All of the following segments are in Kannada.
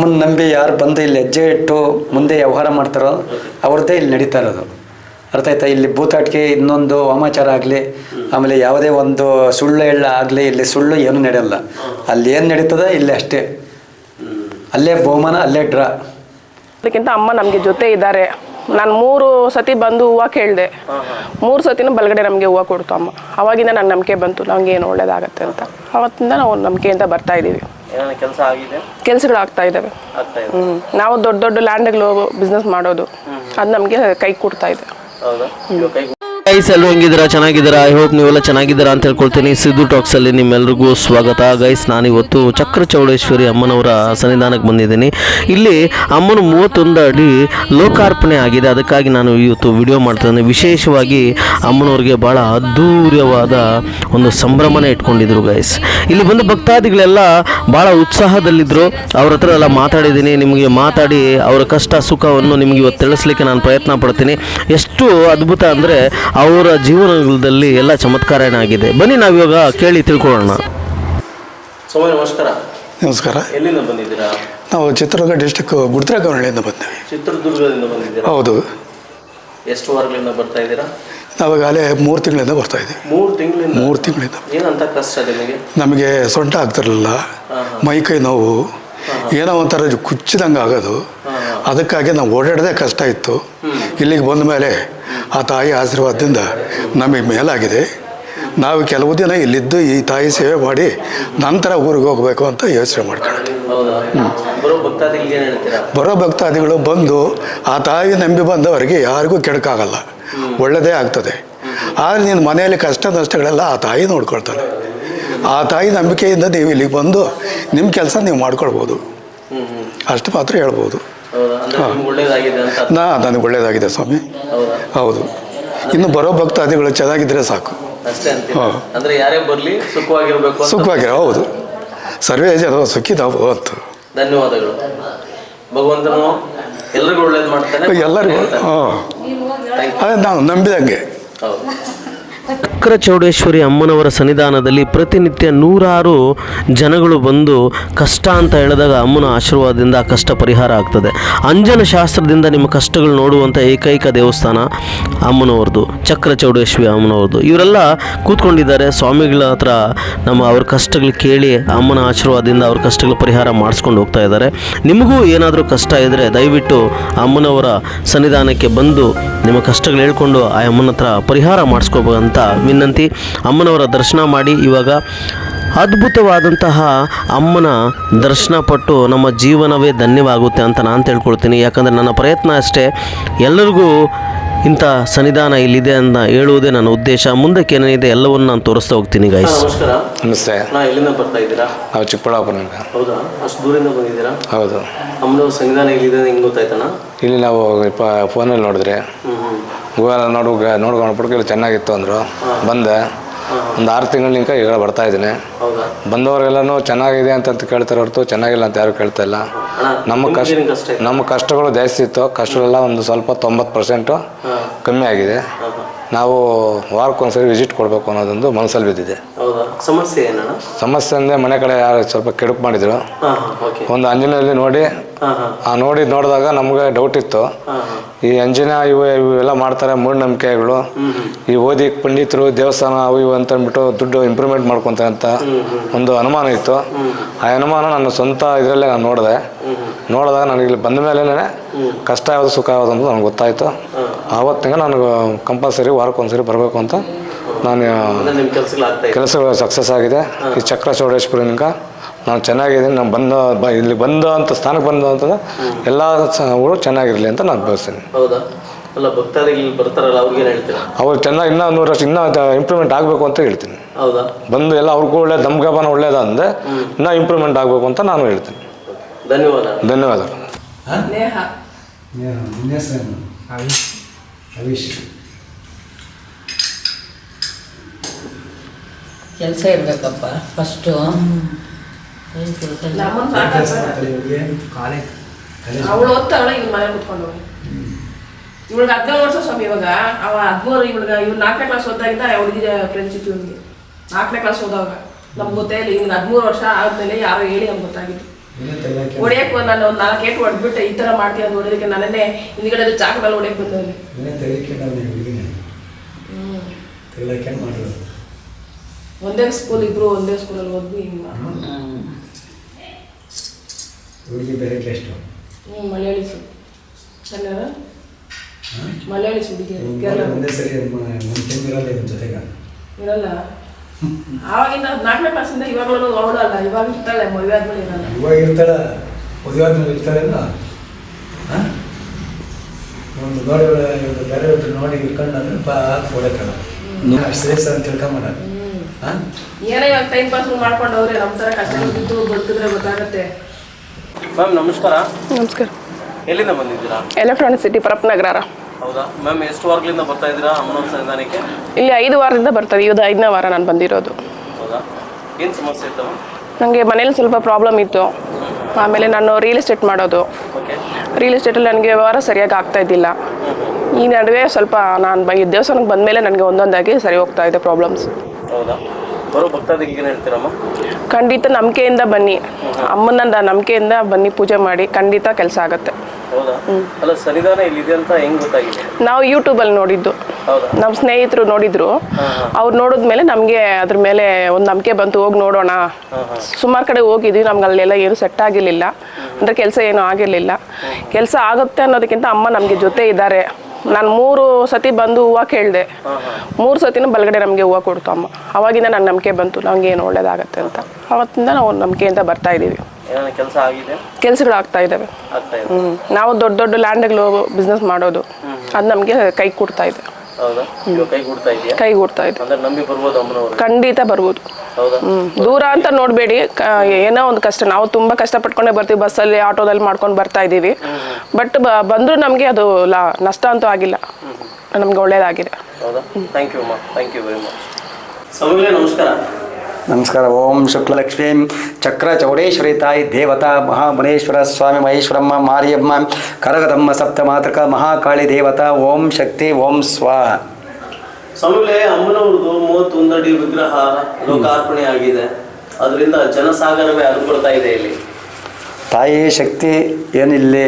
ಅಮ್ಮನ ನಂಬಿ ಯಾರು ಬಂದು ಇಲ್ಲಿ ಹೆಜ್ಜೆ ಇಟ್ಟು ಮುಂದೆ ವ್ಯವಹಾರ ಮಾಡ್ತಾರೋ ಅವ್ರದ್ದೇ ಇಲ್ಲಿ ನಡೀತಾ ಇರೋದು. ಅರ್ಥ ಆಯ್ತಾ? ಇಲ್ಲಿ ಭೂತಾಟಿಕೆ ಇನ್ನೊಂದು ವಾಮಾಚಾರ ಆಗಲಿ, ಆಮೇಲೆ ಯಾವುದೇ ಒಂದು ಸುಳ್ಳು ಎಳ್ಳ ಆಗಲಿ, ಇಲ್ಲಿ ಸುಳ್ಳು ಏನೂ ನಡೆಯಲ್ಲ. ಅಲ್ಲಿ ಏನು ನಡೀತದೆ? ಇಲ್ಲಿ ಅಷ್ಟೇ. ಅಲ್ಲೇ ಬಹುಮಾನ, ಅಲ್ಲೇ ಡ್ರಾ. ಅದಕ್ಕಿಂತ ಅಮ್ಮ ನಮಗೆ ಜೊತೆ ಇದ್ದಾರೆ. ನಾನು ಮೂರು ಸತಿ ಬಂದು ಹೂವು ಕೇಳಿದೆ. ಮೂರು ಸತಿನೂ ಬಲಗಡೆ ನಮಗೆ ಹೂವು ಕೊಡ್ತು ಅಮ್ಮ. ಅವಾಗಿಂದ ನನ್ನ ನಂಬಿಕೆ ಬಂತು. ನಮಗೇನು ಒಳ್ಳೇದಾಗತ್ತೆ ಅಂತ. ಅವತ್ತಿಂದ ನಾವು ನಂಬಿಕೆಯಿಂದ ಬರ್ತಾ ಇದ್ದೀವಿ ಏನಾನ ಕೆಲಸ ಆಗಿದೆ? ಕೆಲಸಗಳು ಆಗ್ತಾ ಇದ್ದಾವೆ ಆಗ್ತಾ ಇದೆ ಹ್ಮ್. ನಾವು ದೊಡ್ಡ ದೊಡ್ಡ ಲ್ಯಾಂಡ್ಗಳು ಬಿಸ್ನೆಸ್ ಮಾಡೋದು. ಅದು ನಮಗೆ ಕೈ ಕೊಡ್ತಾ ಇದೆ. ಹೌದಾ? ಇವಾಗ ಕೈ ಗೈಸ್ ಎಲ್ಲರೂ ಹೆಂಗಿದ್ದೀರಾ? ಚೆನ್ನಾಗಿದ್ದೀರಾ? ಐ ಹೋಪ್ ನೀವೆಲ್ಲ ಚೆನ್ನಾಗಿದ್ದೀರಾ ಅಂತ ಹೇಳ್ಕೊಳ್ತೀನಿ. ಸಿದ್ದು ಟಾಕ್ಸಲ್ಲಿ ನಿಮ್ಮೆಲ್ರಿಗೂ ಸ್ವಾಗತ. ಗೈಸ್ ನಾನಿವತ್ತು ಚಕ್ರ ಚೌಡೇಶ್ವರಿ ಅಮ್ಮನವರ ಸನ್ನಿಧಾನಕ್ಕೆ ಬಂದಿದ್ದೀನಿ. ಇಲ್ಲಿ ಅಮ್ಮನ ಮೂವತ್ತೊಂದು ಅಡಿ ಲೋಕಾರ್ಪಣೆ ಆಗಿದೆ. ಅದಕ್ಕಾಗಿ ನಾನು ಇವತ್ತು ವಿಡಿಯೋ ಮಾಡ್ತಿದ್ದೇನೆ. ವಿಶೇಷವಾಗಿ ಅಮ್ಮನವ್ರಿಗೆ ಭಾಳ ಅದ್ಧೂರ್ಯವಾದ ಒಂದು ಸಂಭ್ರಮನೆ ಇಟ್ಕೊಂಡಿದ್ರು ಗೈಸ್ ಇಲ್ಲಿ ಬಂದ ಭಕ್ತಾದಿಗಳೆಲ್ಲ ಭಾಳ ಉತ್ಸಾಹದಲ್ಲಿದ್ದರು ಅವ್ರ ಹತ್ರ ಎಲ್ಲ ಮಾತಾಡಿದ್ದೀನಿ. ನಿಮಗೆ ಮಾತಾಡಿ ಅವರ ಕಷ್ಟ, ಸುಖವನ್ನು ನಿಮಗೆ ಇವತ್ತು ತಿಳಿಸ್ಲಿಕ್ಕೆ ನಾನು ಪ್ರಯತ್ನ ಪಡ್ತೀನಿ. ಎಷ್ಟು ಅದ್ಭುತ ಅಂದರೆ ಅವರ ಜೀವನದಲ್ಲಿ ಎಲ್ಲ ಚಮತ್ಕಾರ ಏನಾಗಿದೆ ಬನ್ನಿ ನಾವಿವಾಗ ಕೇಳಿ ತಿಳ್ಕೊಳ್ಳೋಣ. ನಮಸ್ಕಾರ. ನಮಸ್ಕಾರ. ಎಲ್ಲಿಂದ ಬಂದಿದ್ದೀರಾ? ನಾವು ಚಿತ್ರದುರ್ಗ ಡಿಸ್ಟಿಕ್ ಗುಡ್ದ್ರಗವಳ್ಳಿಯಿಂದ ಬಂದ್ವಿ ಚಿತ್ರದುರ್ಗದಿಂದ ಬಂದಿದ್ದೀರಾ? ಹೌದು. ಎಷ್ಟು ವಾರಗಳಿಂದ ಬರ್ತಾ ಇದ್ದೀರಾ? ನಾವಾಗಲೇ ಮೂರು ತಿಂಗಳಿಂದ ಬರ್ತಾ ಇದ್ದೀವಿ. ಮೂರು ತಿಂಗಳಿಂದ? ಮೂರು ತಿಂಗಳಿಂದ. ಏನಂತ ಕಷ್ಟ ನಿಮಗೆ? ನಮಗೆ ಸೊಂಟ ಆಗ್ತಿರಲಿಲ್ಲ. ಮೈ ಕೈ ನೋವು. ಏನೋ ಒಂಥರ ಕುಚ್ಚಿದಂಗೆ ಆಗೋದು. ಅದಕ್ಕಾಗಿ ನಾವು ಓಡಾಡೋದೇ ಕಷ್ಟ ಇತ್ತು. ಇಲ್ಲಿಗೆ ಬಂದ ಮೇಲೆ ಆ ತಾಯಿ ಆಶೀರ್ವಾದದಿಂದ ನಮಗೆ ಮೇಲಾಗಿದೆ. ನಾವು ಕೆಲವು ದಿನ ಇಲ್ಲಿದ್ದು ಈ ತಾಯಿ ಸೇವೆ ಮಾಡಿ ನಂತರ ಊರಿಗೆ ಹೋಗಬೇಕು ಅಂತ ಯೋಚನೆ ಮಾಡ್ಕೊಳ್ತೀವಿ ಬರೋ ಭಕ್ತಾದಿಗಳು ಬಂದು ಆ ತಾಯಿ ನಂಬಿ ಬಂದವರಿಗೆ ಯಾರಿಗೂ ಕೆಡಕಾಗಲ್ಲ ಒಳ್ಳೆಯದೇ ಆಗ್ತದೆ. ಆದರೆ ನಿನ್ನ ಮನೆಯಲ್ಲಿ ಕಷ್ಟ ನಷ್ಟಗಳೆಲ್ಲ ಆ ತಾಯಿ ನೋಡ್ಕೊಳ್ತಾಳೆ. ಆ ತಾಯಿ ನಂಬಿಕೆಯಿಂದ ನೀವು ಇಲ್ಲಿಗೆ ಬಂದು ನಿಮ್ಮ ಕೆಲಸ ನೀವು ಮಾಡ್ಕೊಳ್ಬೋದು. ಅಷ್ಟು ಮಾತ್ರ ಹೇಳ್ಬೋದು. ನಾ ನನಗೆ ಒಳ್ಳೇದಾಗಿದೆ ಸ್ವಾಮಿ. ಹೌದಾ? ಇನ್ನು ಬರೋ ಭಕ್ತಾದಿಗಳು ಚೆನ್ನಾಗಿದ್ದರೆ ಸಾಕು. ಅಷ್ಟೇ ಅಂದ್ರೆ ಯಾರೇ ಬರ್ಲಿ ಸುಖವಾಗಿರ್ಬೇಕು ಅಂತ ಸುಖವಾಗಿರೋ ಹೌದು. ಸರ್ವೇ ಜನ ಸುಖಿ ನಾವು ಅಂತ. ಧನ್ಯವಾದಗಳು. ಭಗವಂತನು ಎಲ್ಲರಿಗೂ ಒಳ್ಳೇದು ಮಾಡ್ತಾನೆ. ಎಲ್ಲರಿಗೂ ಹಾಂ. ಅದೇ ನಾವು ನಂಬಿದಂಗೆ. ಹೌದು. ಚಕ್ರ ಚೌಡೇಶ್ವರಿ ಅಮ್ಮನವರ ಸನ್ನಿಧಾನದಲ್ಲಿ ಪ್ರತಿನಿತ್ಯ ನೂರಾರು ಜನಗಳು ಬಂದು ಕಷ್ಟ ಅಂತ ಹೇಳಿದಾಗ ಅಮ್ಮನ ಆಶೀರ್ವಾದದಿಂದ ಆ ಕಷ್ಟ ಪರಿಹಾರ ಆಗ್ತದೆ. ಅಂಜನ ಶಾಸ್ತ್ರದಿಂದ ನಿಮ್ಮ ಕಷ್ಟಗಳು ನೋಡುವಂಥ ಏಕೈಕ ದೇವಸ್ಥಾನ ಅಮ್ಮನವ್ರದ್ದು ಚಕ್ರ ಚೌಡೇಶ್ವರಿ ಅಮ್ಮನವ್ರದ್ದು ಇವರೆಲ್ಲ ಕೂತ್ಕೊಂಡಿದ್ದಾರೆ. ಸ್ವಾಮಿಗಳ ಹತ್ರ ನಮ್ಮ ಅವ್ರ ಕಷ್ಟಗಳು ಕೇಳಿ ಅಮ್ಮನ ಆಶೀರ್ವಾದದಿಂದ ಅವ್ರ ಕಷ್ಟಗಳ ಪರಿಹಾರ ಮಾಡಿಸ್ಕೊಂಡು ಹೋಗ್ತಾ ಇದ್ದಾರೆ. ನಿಮಗೂ ಏನಾದರೂ ಕಷ್ಟ ಇದ್ದರೆ ದಯವಿಟ್ಟು ಅಮ್ಮನವರ ಸನ್ನಿಧಾನಕ್ಕೆ ಬಂದು ನಿಮ್ಮ ಕಷ್ಟಗಳು ಹೇಳ್ಕೊಂಡು ಆ ಅಮ್ಮನ ಹತ್ರ ಪರಿಹಾರ ಮಾಡಿಸ್ಕೋಬೇಕಂತ ವಿನಂತಿ ಅಮ್ಮನವರ ದರ್ಶನ ಮಾಡಿ. ಇವಾಗ ಅದ್ಭುತವಾದಂತಹ ಅಮ್ಮನ ದರ್ಶನ ಪಟ್ಟು ನಮ್ಮ ಜೀವನವೇ ಧನ್ಯವಾಗುತ್ತೆ ಅಂತ ನಾನು ತಿಳ್ಕೊಳ್ತೀನಿ. ಯಾಕಂದರೆ ನನ್ನ ಪ್ರಯತ್ನ ಅಷ್ಟೇ. ಎಲ್ಲರಿಗೂ ಇಂಥ ಸನ್ನಿಧಾನ ಇಲ್ಲಿದೆ ಅಂತ ಹೇಳುವುದೇ ನನ್ನ ಉದ್ದೇಶ. ಮುಂದಕ್ಕೆ ಏನೇನಿದೆ ಎಲ್ಲವನ್ನು ನಾನು ತೋರಿಸ್ತಾ ಹೋಗ್ತೀನಿ ಗೈಸ್ ನಮಸ್ಕಾರ. ನಮಸ್ತೆ. ನಾ ಎಲ್ಲಿಂದ ಬರ್ತಾ ಇದ್ದೀರಾ? ನಾವು ಚಿಕ್ಕಬಳ್ಳಾಪುರದಿಂದ. ಹೌದಾ? ಅಷ್ಟು ದೂರಿಂದ ಬಂದಿದ್ದೀರಾ? ಹೌದು. ಅಮ್ಮನವ್ರ ಸಂವಿಧಾನ ಇಲ್ಲಿದೆ ಹಿಂಗೆ ಗೊತ್ತಾಯ್ತಣ್ಣ? ಇಲ್ಲಿ ನಾವು ಪ ಫೋನಲ್ಲಿ ನೋಡಿದ್ರೆ ಗೂಗಲ್ ನೋಡು ನೋಡ್ಕೊಂಡು ಇಲ್ಲಿ ಚೆನ್ನಾಗಿತ್ತು ಅಂದರು. ಬಂದೆ. ಒಂದು ಆರು ತಿಂಗಳಿಂದ ಈಗ ಬರ್ತಾ ಇದ್ದೀನಿ. ಬಂದವರೆಲ್ಲನೂ ಚೆನ್ನಾಗಿದೆ ಅಂತಂತ ಅಂತ ಕೇಳ್ತಾರೆ ಹೊರತು ಚೆನ್ನಾಗಿಲ್ಲ ಅಂತ ಯಾರು ಕೇಳ್ತಾ ಇಲ್ಲ. ನಮ್ಮ ಕಷ್ಟ ನಮ್ಮ ಕಷ್ಟಗಳು ಜಾಸ್ತಿ ಇತ್ತು. ಕಷ್ಟಗಳೆಲ್ಲ ಒಂದು ಸ್ವಲ್ಪ ತೊಂಬತ್ತು ಪರ್ಸೆಂಟು ಕಮ್ಮಿ ಆಗಿದೆ. ನಾವು ವಾರಕ್ಕೊಂದ್ಸರಿ ವಿಸಿಟ್ ಕೊಡಬೇಕು ಅನ್ನೋದೊಂದು ಮನಸ್ಸಲ್ಲಿ ಬಿದ್ದಿದೆ. ಹೌದಾ? ಸಮಸ್ಯೆ ಏನಣ್ಣ? ಸಮಸ್ಯೆ ಅಂದರೆ ಮನೆ ಕಡೆ ಯಾರು ಸ್ವಲ್ಪ ಕೆಡುಕು ಮಾಡಿದ್ರು. ಹಾ ಹಾ ಓಕೆ ಒಂದು ಅಂಜನಲ್ಲಿ ನೋಡಿ ಹಾ ಹಾ. ಆ ನೋಡಿ ನೋಡಿದಾಗ ನಮಗೆ ಡೌಟ್ ಇತ್ತು. ಈ ಅಂಜನ ಇವು ಇವೆಲ್ಲ ಮಾಡ್ತಾರೆ ಮೂಢನಂಬಿಕೆಗಳು. ಈ ಓದಿ ಪಂಡಿತರು ದೇವಸ್ಥಾನ ಅವು ಇವು ಅಂತ ಅಂದ್ಬಿಟ್ಟು ದುಡ್ಡು ಇಂಪ್ರೂವ್ಮೆಂಟ್ ಮಾಡ್ಕೊತಾರೆ ಅಂತ ಒಂದು ಅನುಮಾನ ಇತ್ತು. ಆ ಅನುಮಾನ ನನ್ನ ಸ್ವಂತ ಇದರಲ್ಲೇ ನಾನು ನೋಡಿದೆ. ನೋಡಿದಾಗ ನನಗೆ ಇಲ್ಲಿ ಬಂದ ಮೇಲೆ ಕಷ್ಟ ಯಾವುದು ಸುಖ ಯಾವುದು ಅಂತ ನನಗೆ ಗೊತ್ತಾಯಿತು. ಆವತ್ತಿಗೆ ನನಗೆ ಕಂಪಲ್ಸರಿ ವಾರಕ್ಕೊಂದ್ಸರಿ ಬರಬೇಕು ಅಂತ ನಾನು ಅಂದ್ರೆ ಕೆಲ್ಸಗಳು ಕೆಲಸಗಳು ಸಕ್ಸಸ್ ಆಗಿದೆ. ಈ ಚಕ್ರ ಚೌಡೇಶ್ವರಿನಿಂದ ನಾನು ಚೆನ್ನಾಗಿದ್ದೀನಿ ನಾನು ಬಂದ ಬ ಇಲ್ಲಿ ಬಂದ ಅಂತ ಸ್ಥಾನಕ್ಕೆ ಬಂದ ಅಂತ ಎಲ್ಲ ಊರು ಚೆನ್ನಾಗಿರಲಿ ಅಂತ ನಾನು ಬಯಸ್ತೀನಿ ಹೌದಾ? ಅಲ್ಲ ಭಕ್ತಾದಿಗಳು ಬರ್ತಾರಲ್ಲ ಅವ್ರಿಗೆ ಏನ್ ಹೇಳ್ತೀರಾ? ಅವ್ರು ಚೆನ್ನಾಗಿ ಇನ್ನೂ ನೂರು ವರ್ಷ ಇನ್ನೂ ಇಂಪ್ರೂವ್ಮೆಂಟ್ ಆಗಬೇಕು ಅಂತ ಹೇಳ್ತೀನಿ. ಹೌದಾ? ಬಂದು ಎಲ್ಲ ಅವ್ರಿಗೂ ಒಳ್ಳೆ ದಮ್ಗಬನ ಒಳ್ಳೇದಂದ್ರೆ ಇನ್ನೂ ಇಂಪ್ರೂವ್ಮೆಂಟ್ ಆಗಬೇಕು ಅಂತ ನಾನು ಹೇಳ್ತೀನಿ. ಧನ್ಯವಾದ. ಧನ್ಯವಾದಗಳು. ನೇಹ ಕೆಲಸ ಇರಬೇಕಪ್ಪ ಫಸ್ಟು ಅವಳು ಓದ್ತಾವಳ ಇವ್ನ ಮನೆ ಕುತ್ಕೊಂಡು. ಹೋಗಿ ಇವಳಿಗೆ ಹದಿನೇಳು ವರ್ಷ ಸ್ವಾಮಿ ಇವಾಗ. ಅವ ಹದಿಮೂರು ಇವಳಿಗೆ ಇವ್ ನಾಲ್ಕನೇ ಕ್ಲಾಸ್ ಓದಾಗಿಂದ ಹುಡುಗಿ ಫ್ರೆಂಡ್ಶಿಪ್ ಇವನಿಗೆ. ನಾಲ್ಕನೇ ಕ್ಲಾಸ್ ಓದವಾಗ. ನಮ್ಗೆ ಗೊತ್ತೇ ಇಲ್ಲ ಇವ್ನಿಗೆ ಹದಿಮೂರು ವರ್ಷ ಆದ್ಮೇಲೆ ಯಾರೋ ಹೇಳಿ ನಮ್ಗೆ ಗೊತ್ತಾಗಿತ್ತು. ಹೊಡಿಯಕ್ಕೆ ನಾನು ಒಂದು ನಾಲ್ಕು ಏಟು ಹೊಡೆದ್ಬಿಟ್ಟೆ ಈ ಥರ ಮಾಡ್ತೀನಿ ಅಂತ ಹೊಡೆಯೋದಕ್ಕೆ ನನ್ನೇ ಹಿಂದ್ಗಡೆ ಮೇಲೆ ಹೊಡಿಯಕ್ಕೆ ಬಂದವ್ರಿ ಒಂದೇ ಸ್ಕೂಲ್ ಇಬ್ರು ಒಂದೇ ಸ್ಕೂಲಲ್ಲಿ ಓದ್ವಿ ಹಿಂಗೆ ಹುಡುಗಿ ಬೇರೆ ಎಷ್ಟು ಹ್ಞೂ ಮಲಯಾಳಿ ಸು ಕನ್ನಡ? ಮಲಯಾಳಿ ಹುಡುಗಿ ಕೇರಳ. ಒಂದೇ ಸರಿ ಒಂದು ತಿಂಗಳಿರಲ್ಲ ಇವ್ನ ಜೊತೆಗೆ. ಇರಲ್ಲ. ಆವಾಗಿಂದ ನಾಲ್ಕನೇ ಕ್ಲಾಸಿಂದ ಇವಾಗಲೂ ಅವಳಲ್ಲ ಇವಾಗ ಇರ್ತಾಳೆ ಮದುವೆ ಆದ್ಮೇಲೆ ಇರಲ್ಲ. ಇವಾಗ ಇರ್ತಾಳೆ ಮದುವೆ ಆದ್ಮೇಲೆ ಇರ್ತಾಳೆಲ್ಲ ಹಾಂ? ಒಂದು ನೋಡಿ ಬೇರೆ ನೋಡಿ ಇಟ್ಕೊಂಡ್ರೆ ಬಾ ಕೊಡಕ್ಕಲ್ಲ ಶ್ರೇಷ್ಠ ಅಂತ ತಿಳ್ಕೊಂಬೇಡ ಹಾಂ ಏನೋ ಇವಾಗ ಟೈಮ್ ಪಾಸ್ ಮಾಡ್ಕೊಂಡವ್ರೆ ನಮ್ಮ ಥರ ಕಷ್ಟ ಬಿದ್ದು ಬದುಕಿದ್ರೆ ಗೊತ್ತಾಗತ್ತೆ. ಮ್ಯಾಮ್ ನಮಸ್ಕಾರ. ನಮಸ್ಕಾರ. ಎಲ್ಲಿಂದ ಬಂದಿದ್ದೀರಾ? ಎಲೆಕ್ಟ್ರಾನಿಕ್ ಸಿಟಿ ಪರಪ್ನಗರ ಹೌದಾ? ಮ್ಯಾಮ್ ಎಷ್ಟು ವಾರಗಳಿಂದ ಬರ್ತಾ ಇದ್ದೀರಾ ಅಮ್ಮನವ್ರ ಸನ್ನಿಧಾನಕ್ಕೆ? ಇಲ್ಲಿ ಐದು ವಾರದಿಂದ ಬರ್ತದೆ ಇದು ಐದನೇ ವಾರ ನಾನು ಬಂದಿರೋದು. ಹೌದಾ? ಏನು ಸಮಸ್ಯೆ ಇತ್ತು ನನಗೆ ಮನೇಲಿ ಸ್ವಲ್ಪ ಪ್ರಾಬ್ಲಮ್ ಇತ್ತು. ಆಮೇಲೆ ನಾನು ರಿಯಲ್ ಎಸ್ಟೇಟ್ ಮಾಡೋದು. ಓಕೆ ರಿಯಲ್ ಎಸ್ಟೇಟಲ್ಲಿ ನನಗೆ ವ್ಯವಹಾರ ಸರಿಯಾಗಿ ಆಗ್ತಾ ಇದ್ದಿಲ್ಲ. ಈ ನಡುವೆ ಸ್ವಲ್ಪ ನಾನು ಬೈ ಈ ದೇವಸ್ಥಾನಕ್ಕೆ ಬಂದಮೇಲೆ ನನಗೆ ಒಂದೊಂದಾಗಿ ಸರಿ ಹೋಗ್ತಾ ಇದೆ ಪ್ರಾಬ್ಲಮ್ಸ್ ಹೌದಾ? ಬರೋ ಭಕ್ತಾದಿಗೆ ಏನು ಹೇಳ್ತೀರಮ್ಮ? ಖಂಡಿತ ನಂಬಿಕೆಯಿಂದ ಬನ್ನಿ. ಅಮ್ಮನ ನಂಬಿಕೆಯಿಂದ ಬನ್ನಿ ಪೂಜೆ ಮಾಡಿ ಖಂಡಿತ ಕೆಲಸ ಆಗುತ್ತೆ. ಹೌದಾ? ಅಲ್ಲ ಸನ್ನಿಧಾನ ಇಲ್ಲಿದೆ ಅಂತ ಹೆಂಗ್ ಗೊತ್ತಾಗಿದೆ? ನಾವು ಯೂಟ್ಯೂಬಲ್ಲಿ ನೋಡಿದ್ದು. ನಮ್ಮ ಸ್ನೇಹಿತರು ನೋಡಿದ್ರು. ಅವ್ರು ನೋಡಿದ್ಮೇಲೆ ನಮಗೆ ಅದ್ರ ಮೇಲೆ ಒಂದು ನಂಬಿಕೆ ಬಂತು ಹೋಗಿ ನೋಡೋಣ. ಸುಮಾರು ಕಡೆ ಹೋಗಿದ್ವಿ ನಮ್ಗೆ ಅಲ್ಲೆಲ್ಲ ಏನು ಸೆಟ್ ಆಗಿರಲಿಲ್ಲ. ಅಂದರೆ ಕೆಲಸ ಏನೂ ಆಗಿರಲಿಲ್ಲ. ಕೆಲಸ ಆಗುತ್ತೆ ಅನ್ನೋದಕ್ಕಿಂತ ಅಮ್ಮ ನಮಗೆ ಜೊತೆ ಇದ್ದಾರೆ. ನಾನು ಮೂರು ಸತಿ ಬಂದು ಹೂವು ಕೇಳಿದೆ. ಮೂರು ಸತಿನೂ ಬಲಗಡೆ ನಮಗೆ ಹೂವು ಕೊಡ್ತು ಅಮ್ಮ. ಅವಾಗಿಂದ ನನ್ನ ನಂಬಿಕೆ ಬಂತು ನಮ್ಗೆ ಏನು ಒಳ್ಳೇದಾಗತ್ತೆ ಅಂತ. ಅವತ್ತಿಂದ ನಾವು ನಂಬಿಕೆಯಿಂದ ಬರ್ತಾ ಇದ್ದೀವಿ ಕೆಲಸಗಳು ಆಗ್ತಾ ಇದ್ದಾವೆ ನಾವು ದೊಡ್ಡ ದೊಡ್ಡ ಲ್ಯಾಂಡ್ಗಳು ಬಿಸ್ನೆಸ್ ಮಾಡೋದು. ಅದು ನಮಗೆ ಕೈ ಕೊಡ್ತಾ ಇದೆ. ಹೌದಾ? ಇವಾಗ ಕೈ ಕೊಡ್ತಾ ಇದೆಯಾ? ಕೈ ಕೊಡ್ತಾ ಇದೆ. ಅಂದ್ರೆ ನಂಬಿ ಬರ್ಬೋದು ಅಮ್ಮನವರು. ಖಂಡಿತ ಬರ್ಬೋದು. ಹೌದಾ? ಹ್ಮ್. ದೂರ ಅಂತ ನೋಡಬೇಡಿ. ಏನೋ ಒಂದು ಕಷ್ಟ. ನಾವು ತುಂಬ ಕಷ್ಟಪಟ್ಕೊಂಡೇ ಬರ್ತೀವಿ. ಬಸ್ಸಲ್ಲಿ ಆಟೋದಲ್ಲಿ ಮಾಡ್ಕೊಂಡು ಬರ್ತಾ ಇದ್ದೀವಿ. ಬಟ್ ಬಂದರೂ ನಮಗೆ ಅದು ಲಾ ನಷ್ಟ ಅಂತೂ ಆಗಿಲ್ಲ. ನಮ್ಗೆ ಒಳ್ಳೇದಾಗಿದೆ. ಹೌದಾ? ಥ್ಯಾಂಕ್ ಯು ಅಮ್ಮ. ಥ್ಯಾಂಕ್ ಯು ವೆರಿ ಮಚ್ ಸ್ವಾಮಿಗಳೇ ನಮಸ್ಕಾರ. ನಮಸ್ಕಾರ ಓಂ ಶುಕ್ಲಲಕ್ಷ್ಮೀ. ಚಕ್ರ ಚೌಡೇಶ್ವರಿ ತಾಯಿ ದೇವತಾ ಮಹಾಮನೇಶ್ವರ ಸ್ವಾಮಿ ಮಹೇಶ್ವರಮ್ಮ ಮಾರಿಯಮ್ಮ ಕರಗದಮ್ಮ ಸಪ್ತ ಮಾತೃಕ ಮಹಾಕಾಳಿ ದೇವತಾ ಓಂ ಶಕ್ತಿ ಓಂ ಸ್ವಾ. ಸ್ವಾಮಿಗಳೇ ಅಮ್ಮನವ್ರದ್ದು ಮೂವತ್ತೊಂದಡಿ ವಿಗ್ರಹ ಲೋಕಾರ್ಪಣೆ ಆಗಿದೆ ಅದರಿಂದ ಜನಸಾಗರವೇ ಅನುಕೊಳ್ತಾ ಇದೆ ಇಲ್ಲಿ. ತಾಯಿ ಶಕ್ತಿ ಏನು ಇಲ್ಲಿ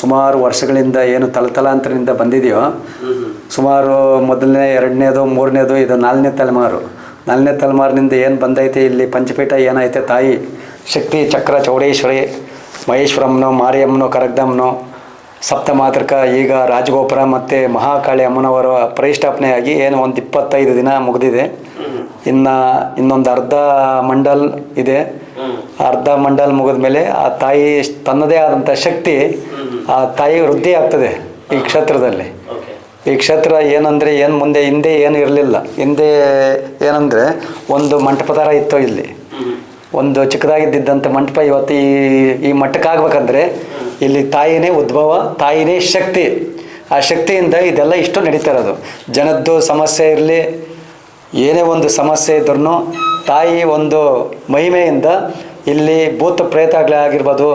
ಸುಮಾರು ವರ್ಷಗಳಿಂದ ಏನು ತಲತಲಾಂತರದಿಂದ ಬಂದಿದೆಯೋ ಸುಮಾರು ಮೊದಲನೇ ಎರಡನೇದು ಮೂರನೇದು ಇದು ನಾಲ್ಕನೇ ತಲೆಮಾರು. ನಾಲ್ಕನೇ ತಲೆಮಾರಿನಿಂದ ಏನು ಬಂದೈತೆ ಇಲ್ಲಿ ಪಂಚಪೀಠ ಏನೈತೆ ತಾಯಿ? ಶಕ್ತಿ, ಚಕ್ರ, ಚೌಡೇಶ್ವರಿ, ಮಹೇಶ್ವರಮ್ಮನೋ, ಮಾರಿಯಮ್ಮನೋ, ಕರಗ್ದಮ್ಮನೋ, ಸಪ್ತಮಾತೃಕ, ಈಗ ರಾಜಗೋಪುರ ಮತ್ತು ಮಹಾಕಾಳಿ ಅಮ್ಮನವರ ಪ್ರತಿಷ್ಠಾಪನೆಯಾಗಿ ಏನು ಒಂದು ಇಪ್ಪತ್ತೈದು ದಿನ ಮುಗಿದಿದೆ. ಇನ್ನು ಇನ್ನೊಂದು ಅರ್ಧ ಮಂಡಲ್ ಇದೆ. ಅರ್ಧ ಮಂಡಲ್ ಮುಗಿದ ಮೇಲೆ ಆ ತಾಯಿ ತನ್ನದೇ ಆದಂಥ ಶಕ್ತಿ ಆ ತಾಯಿ ವೃದ್ಧಿ ಆಗ್ತದೆ ಈ ಕ್ಷೇತ್ರದಲ್ಲಿ. ಈ ಕ್ಷೇತ್ರ ಏನಂದರೆ ಏನು ಮುಂದೆ, ಹಿಂದೆ ಏನು ಇರಲಿಲ್ಲ. ಹಿಂದೆ ಏನಂದರೆ ಒಂದು ಮಂಟಪ ಥರ ಇತ್ತು ಇಲ್ಲಿ. ಒಂದು ಚಿಕ್ಕದಾಗಿದ್ದಂಥ ಮಂಟಪ ಇವತ್ತು ಈ ಈ ಮಟ್ಟಕ್ಕಾಗ್ಬೇಕಂದ್ರೆ ಇಲ್ಲಿ ತಾಯಿನೇ ಉದ್ಭವ, ತಾಯಿನೇ ಶಕ್ತಿ. ಆ ಶಕ್ತಿಯಿಂದ ಇದೆಲ್ಲ ಇಷ್ಟು ನಡೀತಾ ಇರೋದು. ಜನದ್ದು ಸಮಸ್ಯೆ ಇರಲಿ, ಏನೇ ಒಂದು ಸಮಸ್ಯೆ ಇದ್ರೂ ತಾಯಿ ಒಂದು ಮಹಿಮೆಯಿಂದ ಇಲ್ಲಿ ಭೂತ ಪ್ರೇತಗಳೇ ಆಗಿರ್ಬೋದು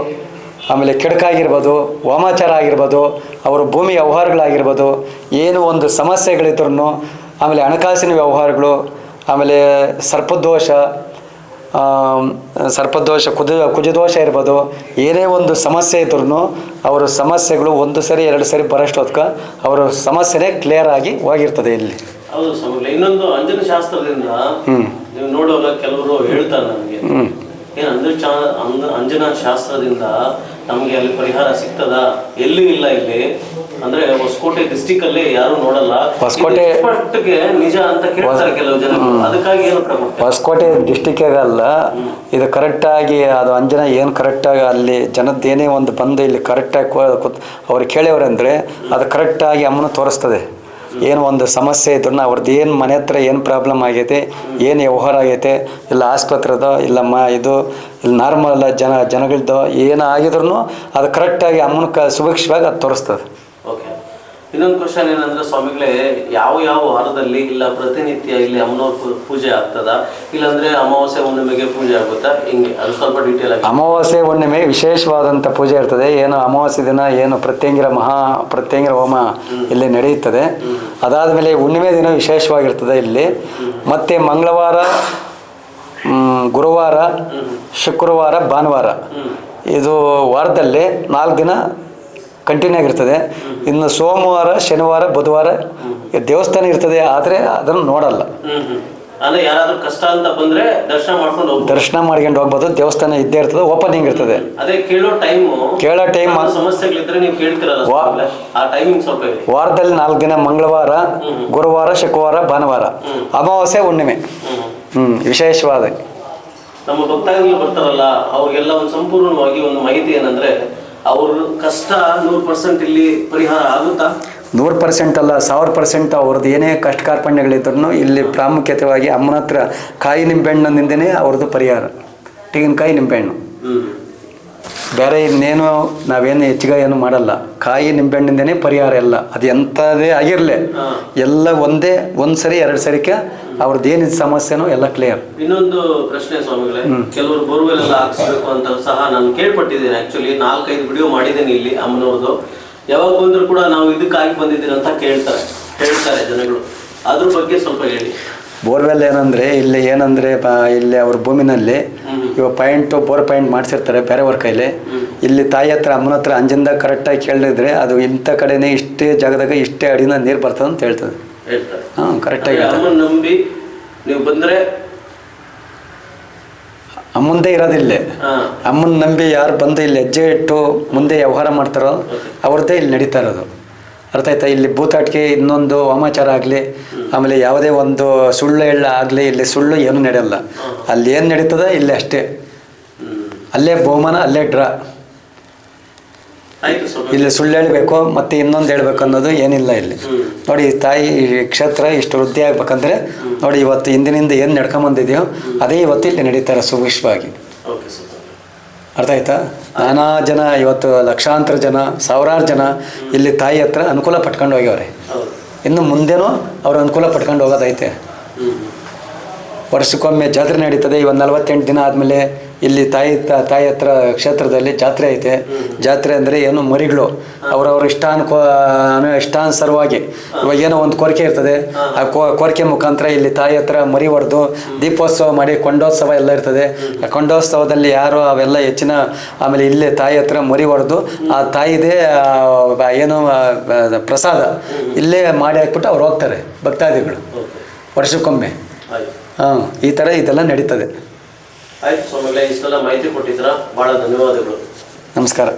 ಆಮೇಲೆ ಕೆಡಕಾಗಿರ್ಬೋದು ವಾಮಾಚಾರ ಆಗಿರ್ಬೋದು ಅವರ ಭೂಮಿ ವ್ಯವಹಾರಗಳಾಗಿರ್ಬೋದು ಏನು ಒಂದು ಸಮಸ್ಯೆಗಳಿದ್ರೂ ಆಮೇಲೆ ಹಣಕಾಸಿನ ವ್ಯವಹಾರಗಳು ಆಮೇಲೆ ಸರ್ಪದೋಷ ಸರ್ಪದೋಷ ಕುದ ಕುಜದೋಷ ಇರ್ಬೋದು ಏನೇ ಒಂದು ಸಮಸ್ಯೆ ಇದ್ರೂ ಅವರ ಸಮಸ್ಯೆಗಳು ಒಂದು ಸರಿ ಎರಡು ಸರಿ ಬರೋಷ್ಟೊತ್ಕ ಅವರ ಸಮಸ್ಯೆನೇ ಕ್ಲಿಯರ್ ಆಗಿ ಹೋಗಿರ್ತದೆ ಇಲ್ಲಿ. ಹೌದು ಸ್ವಾಮಿಗಳೇ ಇನ್ನೊಂದು ಅಂಜನ ಶಾಸ್ತ್ರದಿಂದ ನೀವು ನೋಡುವಾಗ ಕೆಲವರು ಹೇಳ್ತಾರೆ ನನಗೆ ಏನು ಅಂಜನ ಶಾಸ್ತ್ರದಿಂದ ನಮಗೆ ಅಲ್ಲಿ ಪರಿಹಾರ ಸಿಗ್ತದ? ಎಲ್ಲೂ ಇಲ್ಲ ಇಲ್ಲಿ? ಅಂದ್ರೆ ಹೊಸಕೋಟೆ ಡಿಸ್ಟಿಕ್ ಅಲ್ಲಿ ಯಾರು ನೋಡಲ್ಲ. ಹೊಸಕೋಟೆ- ನಿಜ ಅಂತ ಕೇಳ್ತಾರೆ ಕೆಲವು ಜನ ಅದಕ್ಕಾಗಿ ಏನು ಕ್ರಮ ಹೊಸಕೋಟೆ ಡಿಸ್ಟಿಕ್ಕಾಗಲ್ಲ ಇದು ಕರೆಕ್ಟಾಗಿ ಅದು ಅಂಜನ ಏನು ಕರೆಕ್ಟಾಗಿ ಅಲ್ಲಿ ಜನದ ಏನೇ ಒಂದು ಬಂದು ಇಲ್ಲಿ ಕರೆಕ್ಟಾಗಿ ಆಗಿ ಅವ್ರು ಕೇಳ್ಯವ್ರಂದ್ರೆ ಅದು ಕರೆಕ್ಟಾಗಿ ಅಮ್ಮನ ತೋರಿಸ್ತದೆ. ಏನು ಒಂದು ಸಮಸ್ಯೆ ಇದ್ರು ಅವ್ರದ್ದು ಏನು ಮನೆ ಹತ್ರ ಏನು ಪ್ರಾಬ್ಲಮ್ ಆಗೈತೆ ಏನು ವ್ಯವಹಾರ ಆಗೈತೆ ಇಲ್ಲ ಆಸ್ಪತ್ರೆದೋ ಇಲ್ಲ ಮ ಇದು ನಾರ್ಮಲ್ ಜನ ಜನಗಳದ್ದು ಏನು ಆಗಿದ್ರು ಅದು ಕರೆಕ್ಟಾಗಿ ಅಮ್ಮನ ಕ ಸುಭಿಕ್ಷವಾಗಿ ಅದು ತೋರಿಸ್ತದೆ. ಓಕೆ ಇನ್ನೊಂದು ಕ್ವಶನ್ ಏನಂದ್ರೆ ಸ್ವಾಮಿಗಳೇ ಯಾವ ಯಾವ ವಾರದಲ್ಲಿ ಇಲ್ಲ ಪ್ರತಿನಿತ್ಯ ಇಲ್ಲಿ ಅಮ್ಮನವ್ರ ಪೂಜೆ ಆಗ್ತದ? ಇಲ್ಲಾಂದ್ರೆ ಅಮಾವಾಸ್ಯೆ ಹುಣ್ಣಿಮೆಗೆ ಪೂಜೆ ಆಗುತ್ತಾ? ಹಿಂಗೆ ಅದು ಸ್ವಲ್ಪ ಡೀಟೇಲ್ ಆಗಿ. ಅಮಾವಾಸ್ಯೆ ಹುಣ್ಣಿಮೆ ವಿಶೇಷವಾದಂಥ ಪೂಜೆ ಇರ್ತದೆ. ಏನು ಅಮಾವಾಸ್ಯೆ ದಿನ ಏನು ಪ್ರತ್ಯಂಗಿರ ಮಹಾ ಪ್ರತ್ಯಂಗಿರ ಹೋಮ ಇಲ್ಲಿ ನಡೆಯುತ್ತದೆ. ಅದಾದ್ಮೇಲೆ ಹುಣ್ಣಿಮೆ ದಿನ ವಿಶೇಷವಾಗಿರ್ತದೆ ಇಲ್ಲಿ. ಮತ್ತೆ ಮಂಗಳವಾರ ಗುರುವಾರ ಶುಕ್ರವಾರ ಭಾನುವಾರ. ಇದು ವಾರದಲ್ಲಿ ನಾಲ್ಕು ದಿನ ಕಂಟಿನ್ಯೂ ಆಗಿರ್ತದೆ. ಇನ್ನು ಸೋಮವಾರ ಶನಿವಾರ ಬುಧವಾರ ದೇವಸ್ಥಾನ ಇರ್ತದೆ ಆದರೆ ಅದನ್ನು ನೋಡಲ್ಲ. ಹ್ಮ್ ಹ್ಮ್ ಅಂದ್ರೆ ಯಾರಾದ್ರೂ ಕಷ್ಟ ಅಂತ ಬಂದ್ರೆ ದರ್ಶನ ಮಾಡ್ಕೊಂಡು ಹೋಗ್ಬೋದು. ದರ್ಶನ ಮಾಡ್ಕೊಂಡು ಹೋಗ್ಬೋದು ದೇವಸ್ಥಾನ ಇದ್ದೇ ಇರ್ತದೆ ಓಪನಿಂಗ್ ಇರ್ತದೆ. ಅದೇ ಕೇಳೋ ಟೈಮ್ ಕೇಳೋ time- ಸಮಸ್ಯೆಗಳಿದ್ರೆ ನೀವು ಕೇಳ್ತಿರಲ್ಲ ವಾ- ಸ್ವಾಮಿಗಳೇ, ಆ ಟೈಮಿಂಗ್ ಸ್ವಲ್ಪ ವಾರದಲ್ಲಿ ನಾಲ್ಕು ದಿನ ಮಂಗಳವಾರ ಗುರುವಾರ ಶುಕ್ರವಾರ ಭಾನುವಾರ. ಅಮಾವಾಸ್ಯ ಹುಣ್ಣಿಮೆ. ಹ್ಮ್ ವಿಶೇಷವಾದ. ನಮ್ಮ ಭಕ್ತಾದಿಗಳು ಬರ್ತಾರಲ್ಲ ಅವ್ರಿಗೆಲ್ಲ ಒಂದು ಸಂಪೂರ್ಣವಾಗಿ ಒಂದು ಮಾಹಿತಿ ಏನಂದ್ರೆ ಅವ್ರ ಕಷ್ಟ ನೂರು ಪರ್ಸೆಂಟ್ ಇಲ್ಲಿ ಪರಿಹಾರ ಆಗುತ್ತಾ? ನೂರು ಪರ್ಸೆಂಟ್ ಅಲ್ಲ ಸಾವಿರ ಪರ್ಸೆಂಟ್ ಅವ್ರದ್ದು ಏನೇ ಕಷ್ಟ ಕಾರ್ಪಣ್ಯಗಳಿದ್ರು ಇಲ್ಲಿ ಪ್ರಾಮುಖ್ಯತೆವಾಗಿ ಅಮ್ಮನ ಹತ್ರ ಕಾಯಿ ನಿಂಬೆಹಣ್ಣಿನಿಂದನೇ ಅವ್ರದ್ದು ಪರಿಹಾರ. ತೆಂಗಿನಕಾಯಿ ನಿಂಬೆಹಣ್ಣು. ಬೇರೆ ಇನ್ನೇನು ನಾವೇನು ಹೆಚ್ಚಿಗೆ ಏನು ಮಾಡಲ್ಲ. ಕಾಯಿ ನಿಂಬೆಹಣ್ಣಿಂದನೇ ಪರಿಹಾರ ಎಲ್ಲ. ಅದು ಎಂಥದೇ ಆಗಿರಲಿ. ಎಲ್ಲ ಒಂದೇ ಒಂದು ಸರಿ ಎರಡು ಸರಿಕೆ ಅವ್ರದ್ದು ಏನಿದೆ ಸಮಸ್ಯೆನೋ ಎಲ್ಲ ಕ್ಲಿಯರ್ ಇನ್ನೊಂದು ಪ್ರಶ್ನೆ ಸ್ವಾಮಿಗಳೇ ಕೆಲವರು ಬೋರ್ವೆಲ್ ಎಲ್ಲ ಹಾಕ್ಸ್ಬೇಕು ಅಂತ ಸಹ ನಾನು ಕೇಳ್ಪಟ್ಟಿದ್ದೇನೆ ಆಕ್ಚುಲಿ ನಾಲ್ಕೈದು ವಿಡಿಯೋ ಮಾಡಿದ್ದೇನೆ ಇಲ್ಲಿ ಅಮ್ಮನವ್ರದ್ದು. ಯಾವಾಗ ಬಂದ್ರು ಕೂಡ ನಾವು ಇದಕ್ಕಾಗಿ ಬಂದಿದ್ದೀರಿ ಅಂತ ಕೇಳ್ತಾರೆ ಹೇಳ್ತಾರೆ ಜನಗಳು. ಅದ್ರ ಬಗ್ಗೆ ಸ್ವಲ್ಪ ಹೇಳಿ. ಬೋರ್ವೆಲ್ ಏನಂದರೆ ಇಲ್ಲಿ ಏನಂದರೆ ಇಲ್ಲಿ ಅವ್ರ ಭೂಮಿನಲ್ಲಿ ಇವಾಗ ಪಾಯಿಂಟು ಬೋರ್ ಪಾಯಿಂಟ್ ಮಾಡಿಸಿರ್ತಾರೆ ಬೇರೆಯವ್ರ ಕೈಲಿ. ಇಲ್ಲಿ ತಾಯಿ ಹತ್ರ ಅಮ್ಮನ ಹತ್ರ ಅಂಜಿಂದ ಕರೆಕ್ಟಾಗಿ ಕೇಳಿದ್ರೆ ಅದು ಇಂಥ ಕಡೆನೇ ಇಷ್ಟೇ ಜಾಗದಾಗ ಇಷ್ಟೇ ಅಡಿನ ನೀರು ಬರ್ತದೆ ಅಂತ ಹೇಳ್ತದೆ. ಹೇಳ್ತಾರೆ. ಹಾಂ ಕರೆಕ್ಟಾಗಿ ಅಮ್ಮನ್ ನಂಬಿ ನೀವು ಬಂದ್ರೆ ಅಮ್ಮಂದೇ ಇರೋದಿಲ್ಲ. ಅಮ್ಮನ ನಂಬಿ ಯಾರು ಬಂದು ಇಲ್ಲಿ ಹೆಜ್ಜೆ ಇಟ್ಟು ಮುಂದೆ ವ್ಯವಹಾರ ಮಾಡ್ತಾರೋ ಅವ್ರದ್ದೇ ಇಲ್ಲಿ ನಡೀತಾ ಇರೋದು. ಅರ್ಥ ಆಯ್ತಾ? ಇಲ್ಲಿ ಭೂತಾಟಿಕೆ ಇನ್ನೊಂದು ವಾಮಾಚಾರ ಆಗಲಿ ಆಮೇಲೆ ಯಾವುದೇ ಒಂದು ಸುಳ್ಳು ಎಳ್ಳ ಆಗಲಿ ಇಲ್ಲಿ ಸುಳ್ಳು ಏನೂ ನಡೆಯಲ್ಲ. ಅಲ್ಲಿ ಏನು ನಡೀತದೆ? ಇಲ್ಲಿ ಅಷ್ಟೇ. ಅಲ್ಲೇ ಬಹುಮಾನ ಅಲ್ಲೇ ಡ್ರಾ. ಇಲ್ಲಿ ಸುಳ್ಳು ಹೇಳಬೇಕು ಮತ್ತೆ ಇನ್ನೊಂದು ಹೇಳ್ಬೇಕು ಅನ್ನೋದು ಏನಿಲ್ಲ ಇಲ್ಲಿ. ನೋಡಿ ತಾಯಿ ಈ ಕ್ಷೇತ್ರ ಇಷ್ಟು ವೃದ್ಧಿ ಆಗ್ಬೇಕಂದ್ರೆ ನೋಡಿ ಇವತ್ತು ಹಿಂದಿನಿಂದ ಏನು ನಡ್ಕೊಂಬಂದಿದೆಯೋ ಅದೇ ಇವತ್ತು ಇಲ್ಲಿ ನಡೀತಾರೆ ಸುವಿಶ್ವವಾಗಿ ಅರ್ಥ ಆಯ್ತಾ? ನಾನಾ ಜನ ಇವತ್ತು ಲಕ್ಷಾಂತರ ಜನ ಸಾವಿರಾರು ಜನ ಇಲ್ಲಿ ತಾಯಿ ಹತ್ರ ಅನುಕೂಲ ಪಟ್ಕೊಂಡು ಹೋಗ್ಯವ್ರೆ. ಇನ್ನು ಮುಂದೆನೂ ಅವ್ರು ಅನುಕೂಲ ಪಟ್ಕೊಂಡು ಹೋಗೋದೈತೆ. ವರ್ಷಕ್ಕೊಮ್ಮೆ ಜಾತ್ರೆ ನಡೀತದೆ ಇವತ್ತು ನಲವತ್ತೆಂಟು ದಿನ ಆದಮೇಲೆ ಇಲ್ಲಿ ತಾಯಿ ತಾಯಿ ಹತ್ರ ಕ್ಷೇತ್ರದಲ್ಲಿ ಜಾತ್ರೆ ಐತೆ. ಜಾತ್ರೆ ಅಂದರೆ ಏನು ಮರಿಗಳು. ಅವರವ್ರ ಇಷ್ಟಾನುಕೋ ಅನು- ಇಷ್ಟಾನುಸಾರವಾಗಿ ಇವಾಗ ಏನೋ ಒಂದು ಕೋರಿಕೆ ಇರ್ತದೆ. ಆ ಕೋ- ಕೋರಿಕೆ ಮುಖಾಂತರ ಇಲ್ಲಿ ತಾಯಿ ಹತ್ರ ಮರಿ ಹೊಡೆದು ದೀಪೋತ್ಸವ ಮಾಡಿ ಕೊಂಡೋತ್ಸವ ಎಲ್ಲ ಇರ್ತದೆ. ಆ ಕೊಂಡೋತ್ಸವದಲ್ಲಿ ಯಾರು ಅವೆಲ್ಲ ಹೆಚ್ಚಿನ ಆಮೇಲೆ ಇಲ್ಲೇ ತಾಯಿ ಹತ್ರ ಮರಿ ಹೊಡೆದು ಆ ತಾಯಿದೇ ಏನು ಪ್ರಸಾದ ಇಲ್ಲೇ ಮಾಡಿ ಹಾಕ್ಬಿಟ್ಟು ಅವ್ರು ಹೋಗ್ತಾರೆ ಭಕ್ತಾದಿಗಳು. ವರ್ಷಕ್ಕೊಮ್ಮೆ. ಹಾಂ ಈ ಥರ ಇದೆಲ್ಲ ನಡೀತದೆ. ಆಯ್ತು ಸ್ವಾಮಿಗಳೇ ಇಷ್ಟೆಲ್ಲ ಮಾಹಿತಿ ಕೊಟ್ಟಿದ್ರ ಬಹಳ ಧನ್ಯವಾದಗಳು. ನಮಸ್ಕಾರ.